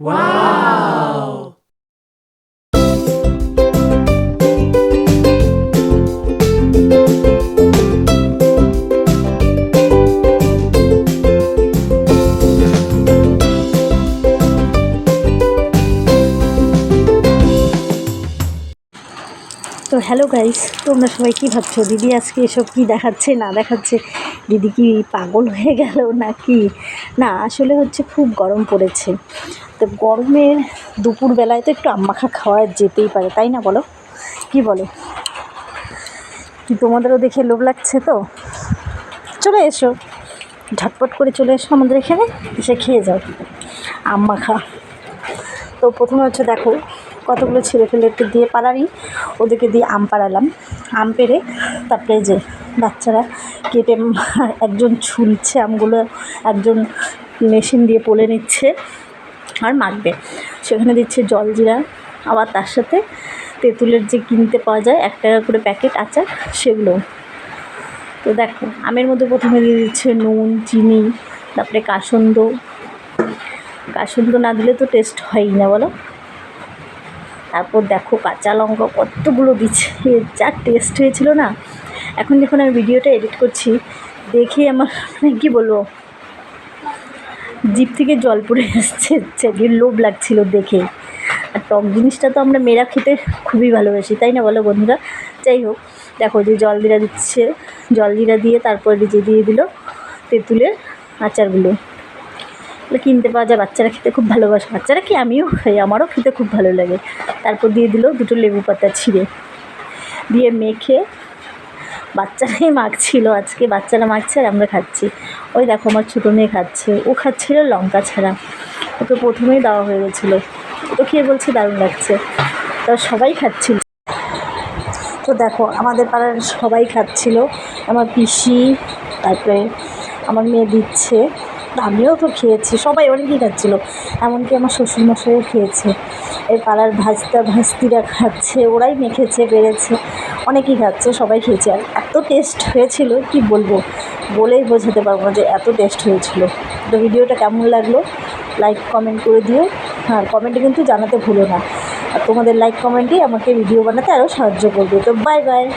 Wow! তো hello guys তোমরা সবাই কী ভাবছ দিদি আজকে এসব কি দেখাচ্ছে, না দেখাচ্ছে দিদি কি পাগল হয়ে গেল নাকি? না, আসলে হচ্ছে খুব গরম পড়েছে। তো গরমের দুপুরবেলায় তো একটু আম্মাখা খাওয়া যেতেই পারে, তাই না বলো? কি বলো? কি তোমাদেরও দেখে লোভ লাগছে তো? চলে এসো। ঝটপট করে চলে এসো আমাদের এখানে, এসে খেয়ে যাও। আম্মা খা তো প্রথমে হচ্ছে দেখো, কতগুলো ছেলে ফেলেকে দিয়ে পাড়ারই ওদেরকে দিয়ে আম পাড়ালাম। আম পেড়ে তারপরে যে বাচ্চারা কেটে একজন ছুলছে, আমগুলো একজন মেশিন দিয়ে পলে নিচ্ছে আর মাখবে। সেখানে দিচ্ছে জল জলজিরা আবার তার সাথে তেঁতুলের যে কিনতে পাওয়া যায়, এক টাকা করে প্যাকেট আচার সেগুলো তো দেখো, আমের মধ্যে প্রথমে দিয়ে দিচ্ছে নুন, চিনি, তারপরে কাসন্দ। কাসন্দ না দিলে তো টেস্ট হয়ই না, বলো। তারপর দেখো কাঁচা লঙ্কা কতগুলো দিচ্ছে যা টেস্ট হয়েছিল না এখন যখন আমি ভিডিওটা এডিট করছি, দেখে আমার মানে কী বলব জিপ থেকে জল পড়ে এসছে চেয়ে লোভ লাগছিল দেখে। আর টক জিনিসটা তো আমরা মেয়েরা খেতে খুবই ভালোবাসি, তাই না বলো বন্ধুরা? যাই হোক, দেখো যে জল জিরা দিচ্ছে, জল জিরা দিয়ে তারপরে যে দিয়ে দিল তেঁতুলের আচারগুলো। কিনতে পাওয়া যায়, বাচ্চারা খেতে খুব ভালোবাসে। বাচ্চারা কি আমিও খাই, আমারও খেতে খুব ভালো লাগে। তারপর দিয়ে দিল দুটো লেবু পাতা ছিঁড়ে। দিয়ে মেখে বাচ্চারাই মাখছিল, আজকে বাচ্চারা মাখছে আর আমরা খাচ্ছি। ওই দেখো আমার ছোটো মেয়ে খাচ্ছে। ও খাচ্ছিল লঙ্কা ছাড়া। ওকে প্রথমেই দেওয়া হয়ে গেছিল। তো খেয়ে বলছে দারুণ লাগছে। তো সবাই খাচ্ছিল। তো দেখো, আমাদের পাড়ার সবাই খাচ্ছিল। আমার পিসি, তারপরে আমার মেয়ে দিচ্ছে। আমিও তো খেয়েছি, সবাই অনেকেই খাচ্ছিল। এমনকি আমার শ্বশুরমশাইও খেয়েছে। এই পাড়ার ভাজতা ভাস্তিরা খাচ্ছে, ওরাই মেখেছে, বেড়েছে। অনেকেই খাচ্ছে, সবাই খেয়েছে। আর এত টেস্ট হয়েছিল, কি বলব? বলেই বোঝাতে পারব না যে এত টেস্ট হয়েছিল। তো ভিডিওটা কেমন লাগল? লাইক কমেন্ট করে দিও। আর কমেন্টে কিন্তু জানাতে ভুলো না। আর তোমাদের লাইক কমেন্টই আমাকে ভিডিও বানাতে আরও সাহায্য করবে। তো বাই বাই